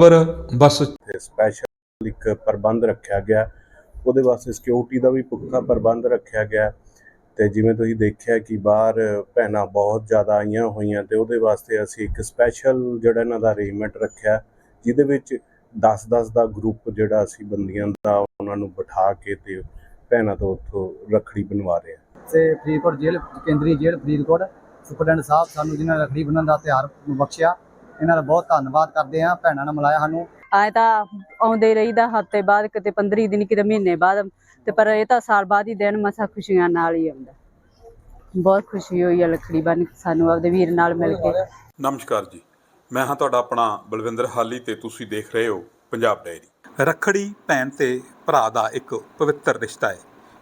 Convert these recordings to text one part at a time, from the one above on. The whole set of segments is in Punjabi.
ਪਰ ਬਸ ਸਪੈਸ਼ਲ ਇੱਕ ਪ੍ਰਬੰਧ ਰੱਖਿਆ ਗਿਆ। ਉਹਦੇ ਵਾਸਤੇ ਸਿਕਿਉਰਿਟੀ ਦਾ ਵੀ ਪੁਖਤਾ ਪ੍ਰਬੰਧ ਰੱਖਿਆ ਗਿਆ। ਤੇ ਜਿਵੇਂ ਤੁਸੀਂ ਦੇਖਿਆ ਕਿ ਬਾਹਰ ਭੈਣਾਂ ਬਹੁਤ ਜ਼ਿਆਦਾ ਆਈਆਂ ਹੋਈਆਂ ਤੇ ਉਹਦੇ ਵਾਸਤੇ ਅਸੀਂ ਇੱਕ ਸਪੈਸ਼ਲ ਜਿਹੜਾ ਇਹਨਾਂ ਦਾ ਅਰੇਂਜਮੈਂਟ ਰੱਖਿਆ ਜਿਹਦੇ ਵਿੱਚ 10-10 ਦਾ ਗਰੁੱਪ ਜਿਹੜਾ ਅਸੀਂ ਬੰਦੀਆਂ ਦਾ ਉਹਨਾਂ ਨੂੰ ਬਿਠਾ ਕੇ ਤੇ ਭੈਣਾਂ ਤੋਂ ਉੱਥੋਂ ਰੱਖੜੀ ਬਣਵਾ ਰਹੇ ਹਾਂ। ਤੇ ਫਰੀਦਕੋਟ ਜੇਲ੍ਹ ਕੇਂਦਰੀ ਜੇਲ੍ਹ ਫਰੀਦਕੋਟ ਸੁਪਰਡੈਂਟ ਸਾਹਿਬ ਸਾਨੂੰ ਜਿਨ੍ਹਾਂ ਰੱਖੜੀ ਬੰਨ੍ਹਣ ਦਾ ਤਿਉਹਾਰ ਬਖਸ਼ਿਆ ਇਹਨਾਂ ਦਾ ਬਹੁਤ ਧੰਨਵਾਦ ਕਰਦੇ ਹਾਂ ਭੈਣਾਂ ਨੇ ਮਿਲਾਇਆ ਸਾਨੂੰ। ਆਏ ਤਾਂ ਆਉਂਦੇ ਰਹੀਦਾ ਹਫ਼ਤੇ ਬਾਅਦ ਕਿਤੇ 15 ਦਿਨ ਕਿਤੇ ਮਹੀਨੇ ਬਾਅਦ ਤੇ ਪਰ ਇਹ ਤਾਂ ਸਾਲ ਬਾਅਦ ਹੀ ਦਿਨ ਮਸਾ ਖੁਸ਼ੀਆਂ ਨਾਲ ਹੀ ਆਉਂਦਾ। ਬਹੁਤ ਖੁਸ਼ੀ ਹੋਈ ਹੈ ਲੱਖੜੀ ਬੰਨ ਕੇ ਸਾਨੂੰ ਆਪਦੇ ਵੀਰ ਨਾਲ ਮਿਲ ਕੇ। ਨਮਸਕਾਰ ਜੀ। ਮੈਂ ਹਾਂ ਤੁਹਾਡਾ ਆਪਣਾ ਬਲਵਿੰਦਰ ਹਾਲੀ ਤੇ ਤੁਸੀਂ ਦੇਖ ਰਹੇ ਹੋ ਪੰਜਾਬ ਡਾਇਰੀ ਰੱਖੜੀ ਭੈਣ ਤੇ ਭਰਾ ਦਾ ਇੱਕ ਪਵਿੱਤਰ ਰਿਸ਼ਤਾ ਹੈ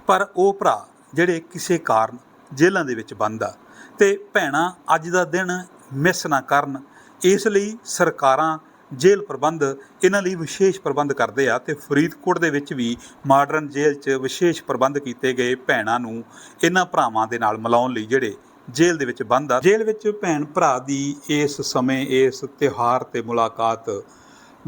ਪਰ ਉਹ ਭਰਾ ਜਿਹੜੇ ਕਿਸੇ ਕਾਰਨ ਜੇਲ੍ਹਾਂ ਦੇ ਵਿੱਚ ਬੰਦ ਆ ਤੇ ਭੈਣਾਂ ਅੱਜ ਦਾ ਦਿਨ ਮਿਸ ਨਾ ਕਰਨ ਇਸ ਲਈ ਸਰਕਾਰਾਂ ਜੇਲ੍ਹ ਪ੍ਰਬੰਧ ਇਹਨਾਂ ਲਈ ਵਿਸ਼ੇਸ਼ ਪ੍ਰਬੰਧ ਕਰਦੇ ਆ ਤੇ ਫਰੀਦਕੋਟ ਦੇ ਵਿੱਚ ਵੀ ਮਾਡਰਨ ਜੇਲ੍ਹ 'ਚ ਵਿਸ਼ੇਸ਼ ਪ੍ਰਬੰਧ ਕੀਤੇ ਗਏ ਭੈਣਾਂ ਨੂੰ ਇਹਨਾਂ ਭਰਾਵਾਂ ਦੇ ਨਾਲ ਮਿਲਾਉਣ ਲਈ ਜਿਹੜੇ ਜੇਲ੍ਹ ਦੇ ਵਿੱਚ ਬੰਦ ਆ। ਜੇਲ੍ਹ ਵਿੱਚ ਭੈਣ ਭਰਾ ਦੀ ਇਸ ਸਮੇਂ ਇਸ ਤਿਉਹਾਰ ਤੇ ਮੁਲਾਕਾਤ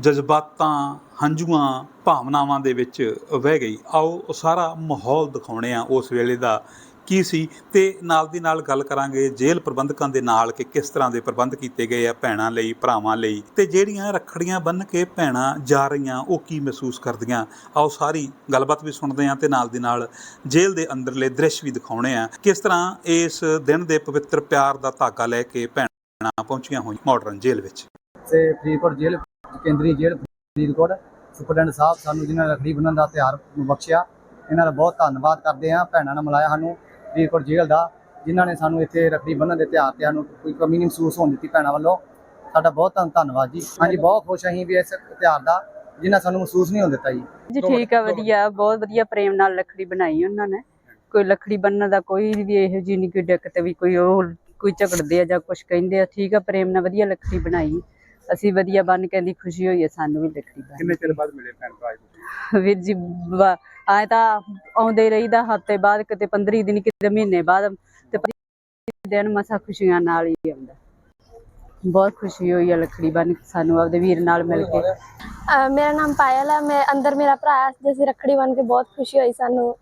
ਜਜ਼ਬਾਤਾਂ, ਹੰਝੂਆਂ, ਭਾਵਨਾਵਾਂ ਦੇ ਵਿੱਚ ਵਹਿ ਗਈ। ਆਓ ਸਾਰਾ ਮਾਹੌਲ ਦਿਖਾਉਣੇ ਆ ਉਸ ਵੇਲੇ ਦਾ ਕੀ ਸੀ ਤੇ ਨਾਲ ਦੀ ਨਾਲ ਗੱਲ ਕਰਾਂਗੇ ਜੇਲ੍ਹ ਪ੍ਰਬੰਧਕਾਂ ਦੇ ਨਾਲ ਕਿ ਕਿਸ ਤਰ੍ਹਾਂ ਦੇ ਪ੍ਰਬੰਧ ਕੀਤੇ ਗਏ ਆ ਭੈਣਾਂ ਲਈ, ਭਰਾਵਾਂ ਲਈ। ਤੇ ਜਿਹੜੀਆਂ ਰੱਖੜੀਆਂ ਬੰਨ੍ਹ ਕੇ ਭੈਣਾਂ ਜਾ ਰਹੀਆਂ, ਉਹ ਕੀ ਮਹਿਸੂਸ ਕਰਦੀਆਂ? ਆਓ ਸਾਰੀ ਗੱਲਬਾਤ ਵੀ ਸੁਣਦੇ ਆ ਤੇ ਨਾਲ ਦੀ ਨਾਲ ਜੇਲ੍ਹ ਦੇ ਅੰਦਰਲੇ ਦ੍ਰਿਸ਼ ਵੀ ਦਿਖਾਉਣੇ ਆ। ਕਿਸ ਤਰ੍ਹਾਂ ਇਸ ਦਿਨ ਦੇ ਪਵਿੱਤਰ ਪਿਆਰ ਦਾ ਧਾਗਾ ਲੈ ਕੇ ਭੈਣਾਂ ਪਹੁੰਚੀਆਂ ਹੋਈਆਂ ਮਾਡਰਨ ਜੇਲ੍ਹ ਵਿੱਚ? ਤੇ ਫਰੀਦਕੋਟ ਜੇਲ੍ਹ, ਕੇਂਦਰੀ ਜੇਲ੍ਹ ਫਰੀਦਕੋਟ। ਸੁਪਰਡੈਂਟ ਸਾਹਿਬ ਸਾਨੂੰ ਜਿਨ੍ਹਾਂ ਰੱਖੜੀ ਬੰਨਣ ਦਾ ਤਿਉਹਾਰ ਬਖਸ਼ਿਆ, ਇਹਨਾਂ ਦਾ ਬਹੁਤ ਧੰਨਵਾਦ ਕਰਦੇ ਹਾਂ। ਭੈਣਾਂ ਨੇ ਮਿਲਾਇਆ ਸਾਨੂੰ। ਫਰੀਦਕੋਟ ਜੇਲ੍ਹ ਦਾ ਜਿਨ੍ਹਾਂ ਨੇ ਸਾਨੂੰ ਇੱਥੇ ਰੱਖੜੀ ਬੰਨ੍ਹਣ ਦੇ ਤਿਉਹਾਰ ਤੇ ਸਾਨੂੰ ਕੋਈ ਕਮੀ ਨਹੀਂ ਮਹਿਸੂਸ ਹੋਣ ਦਿੱਤੀ ਭੈਣਾਂ ਵੱਲੋਂ। ਸਾਡਾ ਬਹੁਤ ਧੰਨ- ਧੰਨਵਾਦ ਜੀ। ਹਾਂਜੀ ਬਹੁਤ ਖੁਸ਼ ਅਸੀਂ ਵੀ ਇਸ ਤਿਉਹਾਰ ਦਾ ਜਿਨ੍ਹਾਂ ਸਾਨੂੰ ਮਹਿਸੂਸ ਨਹੀਂ ਹੋਣ ਦਿੱਤਾ ਜੀ। ਜੀ ਠੀਕ ਆ ਵਧੀਆ ਬਹੁਤ ਵਧੀਆ ਪ੍ਰੇਮ ਨਾਲ ਲੱਖੜੀ ਬਣਾਈ ਉਹਨਾਂ ਨੇ। ਕੋਈ ਲੱਖੜੀ ਬੰਨਣ ਦਾ ਕੋਈ ਵੀ ਇਹੋ ਜਿਹੀ ਨਹੀਂ ਕੋਈ ਦਿੱਕਤ ਵੀ ਕੋਈ ਉਹ ਕੋਈ ਝਗੜਦੇ ਆ ਜਾਂ ਕੁਝ ਕਹਿੰਦੇ ਆ। ਠੀਕ ਆ ਪ੍ਰੇਮ ਨਾਲ ਵਧੀਆ ਲੱਖੜੀ ਬਣਾਈ। ਅਸੀਂ ਵਧੀਆ ਬੰਨ ਕੇ ਦੀ ਖੁਸ਼ੀ ਹੋਈ ਹੈ ਸਾਨੂੰ ਵੀ ਲੱਖੜੀ ਬੰਨ ਕਿੰਨੇ ਚਿਰ ਬਾਅਦ ਮਿਲੇ ਭੈਣ ਭਰਾ ਵੀਰ ਜੀ ਆਏ ਤਾਂ ਆਉਂਦੇ ਰਹੀਦਾ ਹਫ਼ਤੇ ਬਾਅਦ ਕਿਤੇ 15 ਦਿਨ ਕਿਤੇ ਮਹੀਨੇ ਬਾਅਦ ਤੇ ਦਿਨ ਮਸਾ ਖੁਸ਼ੀਆਂ ਨਾਲ ਹੀ ਆਉਂਦਾ। ਬਹੁਤ ਖੁਸ਼ੀ ਹੋਈ ਹੈ ਲੱਖੜੀ ਬੰਨ ਕੇ ਸਾਨੂੰ ਆਪਦੇ ਵੀਰ ਨਾਲ ਮਿਲ ਕੇ। ਮੇਰਾ ਨਾਮ ਪਾਇਲ ਹੈ ਮੈਂ ਅੰਦਰ ਮੇਰਾ ਭਰਾ ਜਿਸ ਰੱਖੜੀ ਬਣ ਕੇ ਬਹੁਤ ਖੁਸ਼ੀ ਹੋਈ ਸਾਨੂੰ।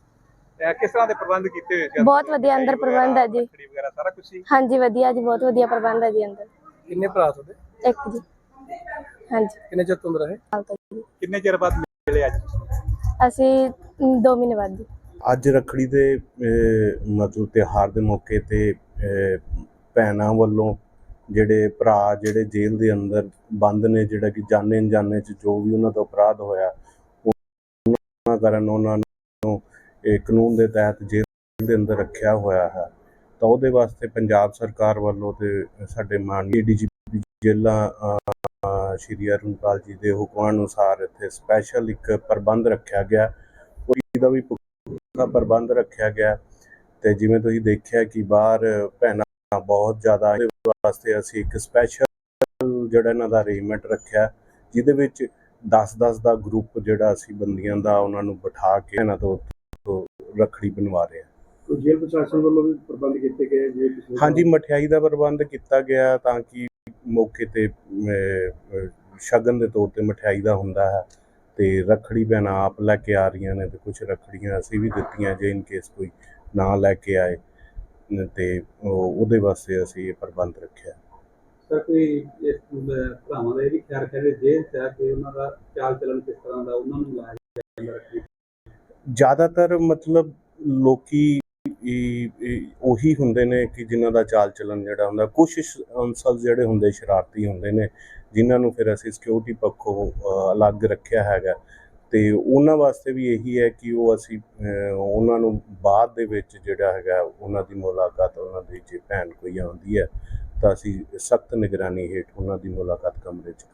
ਕਿਸ ਤਰ੍ਹਾਂ ਦੇ ਪ੍ਰਬੰਧ ਕੀਤੇ ਹੋਏ ਸੀ? ਬਹੁਤ ਵਧੀਆ ਅੰਦਰ ਪ੍ਰਬੰਧ ਹੈ ਜੀ। ਰੱਖੜੀ ਵਗੈਰਾ ਸਾਰਾ ਕੁਝ ਸੀ ਹਾਂਜੀ ਵਧੀਆ ਜੀ ਬਹੁਤ ਵਧੀਆ ਪ੍ਰਬੰਧ ਹੈ ਜੀ ਅੰਦਰ। ਕਿੰਨੇ ਭਰਾ ਤੁਹਾਡੇ? ਇੱਕ ਜੀ। ਹਾਂਜੀ। ਕਿੰਨੇ ਚਿਰ ਤੋਂ ਰਹੇ? ਹਾਲ ਤੱਕ ਜੀ। ਕਿੰਨੇ ਚਿਰ ਬਾਅਦ ਮਿਲੇ ਅੱਜ? ਅਸੀਂ ਅਮ, ਦੋ ਮਹੀਨੇ ਬਾਅਦ ਜੀ। ਅੱਜ ਰੱਖੜੀ ਦੇ ਅਹ, ਮਤਲਬ ਤਿਉਹਾਰ ਦੇ ਮੌਕੇ ਤੇ ਅਹ, ਭੈਣਾਂ ਵੱਲੋਂ ਜਿਹੜੇ ਭਰਾ ਜਿਹੜੇ ਜੇਲ੍ਹ ਦੇ ਅੰਦਰ ਬੰਦ ਨੇ ਜਿਹੜਾ ਕਿ ਜਾਣੇ ਅਣਜਾਣੇ ਚ ਜੋ ਵੀ ਉਹਨਾਂ ਦਾ ਅਪਰਾਧ ਹੋਇਆ ਉਹਨਾਂ ਕਾਰਨ ਉਹਨਾਂ ਨੂੰ ਇਹ ਕਾਨੂੰਨ ਦੇ ਤਹਿਤ ਜੇਲ੍ਹ ਦੇ ਅੰਦਰ ਰੱਖਿਆ ਹੋਇਆ ਹੈ। ਤਾਂ ਉਹਦੇ ਵਾਸਤੇ ਪੰਜਾਬ ਸਰਕਾਰ ਵੱਲੋਂ ਤੇ ਸਾਡੇ ਮਾਨਯੋਗ ਡੀਜੀਪੀ ਜੇਲ੍ਹਾਂ ਅਹ, ਸ਼੍ਰੀ ਅਰੁਣਪਾਲ ਜੀ ਦੇ ਹੁਕਮਾਂ ਅਨੁਸਾਰ ਇੱਥੇ ਸਪੈਸ਼ਲ ਇੱਕ ਪ੍ਰਬੰਧ ਰੱਖਿਆ ਗਿਆ। ਉਹਦਾ ਦਾ ਵੀ ਦਾ ਪ੍ਰਬੰਧ ਰੱਖਿਆ ਗਿਆ। ਤੇ ਜਿਵੇਂ ਤੁਸੀਂ ਦੇਖਿਆ ਕਿ ਬਾਹਰ ਭੈਣਾਂ ਬਹੁਤ ਜ਼ਿਆਦਾ ਇਹਦੇ ਵਾਸਤੇ ਅਸੀਂ ਇੱਕ ਸਪੈਸ਼ਲ ਜਿਹੜਾ ਇਹਨਾਂ ਦਾ ਅਰੇਂਜਮੈਂਟ ਰੱਖਿਆ ਜਿਹਦੇ ਵਿੱਚ 10-10 ਦਾ ਗਰੁੱਪ ਜਿਹੜਾ ਅਸੀਂ ਬੰਦੀਆਂ ਦਾ ਉਹਨਾਂ ਨੂੰ ਬਿਠਾ ਕੇ ਇਹਨਾਂ ਤੋਂ ਰੱਖੜੀ ਬਣਵਾ ਰਹੇ ਹਾਂ। ਜੇਲ੍ਹ ਪ੍ਰਸ਼ਾਸਨ ਵੱਲੋਂ ਵੀ ਪ੍ਰਬੰਧ ਕੀਤੇ ਗਏ ਪਿਛਲੇ ਹਾਂਜੀ ਮਠਿਆਈ ਦਾ ਪ੍ਰਬੰਧ ਕੀਤਾ ਗਿਆ ਤਾਂ ਕਿ ਮੌਕੇ ਤੇ ਸ਼ਗਨ ਦੇ ਤੌਰ ਤੇ ਮਠਿਆਈ ਦਾ ਹੁੰਦਾ ਹੈ ਤੇ ਰੱਖੜੀ ਭੈਣਾਂ ਆਪ ਲੈ ਕੇ ਆ ਰਹੀਆਂ ਨੇ ਤੇ ਕੁਝ ਰੱਖੜੀਆਂ ਅਸੀਂ ਵੀ ਦਿੱਤੀਆਂ ਜੇ ਇਨ ਕੇਸ ਕੋਈ ਨਾ ਲੈ ਕੇ ਆਏ। ਤੇ ਉਹ- ਉਹਦੇ ਵਾਸਤੇ ਅਸੀਂ ਇਹ ਪ੍ਰਬੰਧ ਰੱਖਿਆ। ਸਰ ਕੋਈ ਇਸ ਭਰਾਵਾਂ ਦਾ ਇਹ ਵੀ ਖਿਆਲ ਕਰੇ ਜੇਲ੍ਹ ਚ ਆ ਕਿ ਉਹਨਾਂ ਦਾ ਚਾਲ ਚੱਲਣ ਕਿਸ ਤਰ੍ਹਾਂ ਦਾ ਉਹਨਾਂ ਨੂੰ ਲਾਇਆ ਜਾਂਦਾ ਰੱਖੀ ਜ਼ਿਆਦਾਤਰ ਮਤਲਬ ਲੋਕੀ ਇਹ- ਉਹੀ ਹੁੰਦੇ ਨੇ ਕਿ ਜਿਨ੍ਹਾਂ ਦਾ ਚਾਲ ਚੱਲਣ ਜਿਹੜਾ ਹੁੰਦਾ ਕੁਝ ਅੰਸਲ ਜਿਹੜੇ ਹੁੰਦੇ ਸ਼ਰਾਰਤੀ ਹੁੰਦੇ ਨੇ, ਜਿਨ੍ਹਾਂ ਨੂੰ ਫਿਰ ਅਸੀਂ ਸਿਕਿਉਰਿਟੀ ਪੱਖੋਂ ਅਲੱਗ ਰੱਖਿਆ ਹੈਗਾ। ਤੇ ਉਹਨਾਂ ਵਾਸਤੇ ਵੀ ਇਹੀ ਹੈ ਕਿ ਉਹ ਅਸੀਂ ਉਹਨਾਂ ਨੂੰ ਬਾਅਦ ਦੇ ਵਿੱਚ ਜਿਹੜਾ ਹੈਗਾ, ਉਹਨਾਂ ਦੀ ਮੁਲਾਕਾਤ ਉਹਨਾਂ ਦੀ ਜੇ ਭੈਣ ਕੋਈ ਆਉਂਦੀ ਹੈ, ਤਾਂ ਅਸੀਂ ਸਖਤ ਨਿਗਰਾਨੀ ਹੇਠ ਉਹਨਾਂ ਦੀ ਮੁਲਾਕਾਤ ਕਮਰੇ 'ਚ